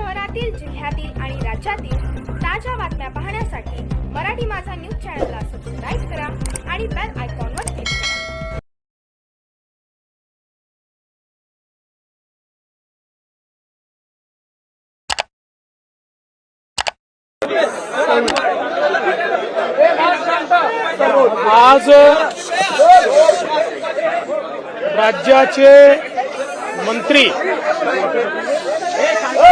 शहरातील जिल्ह्यातील आणि राज्यातील ताज्या बातम्या पाहण्यासाठी मराठी माझा न्यूज चॅनलला सबस्क्राईब करा आणि बेल आयकॉनवर क्लिक करा. आज राज्याचे मंत्री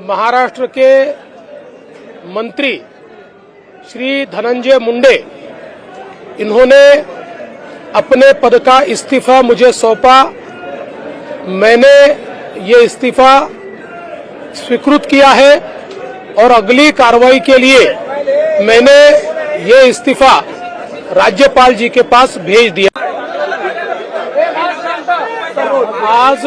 महाराष्ट्र के मंत्री श्री धनंजय मुंडे, इन्होंने अपने पद का इस्तीफा मुझे सौंपा। मैंने ये इस्तीफा स्वीकृत किया है और अगली कार्रवाई के लिए मैंने ये इस्तीफा राज्यपाल जी के पास भेज दिया। आज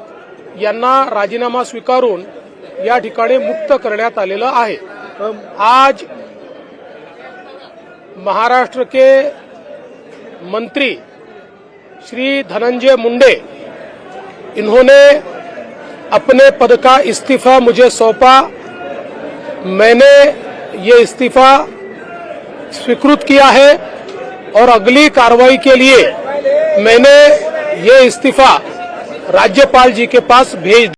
यांना राजीनामा स्वीकारून या ठिकाणी मुक्त करण्यात आलेलं आहे. आज महाराष्ट्र के मंत्री श्री धनंजय मुंडे इन्होंने अपने पद का इस्तीफा मुझे सौंपा। मैंने ये इस्तीफा स्वीकृत किया है और अगली कार्रवाई के लिए मैंने ये इस्तीफा राज्यपाल जी के पास भेज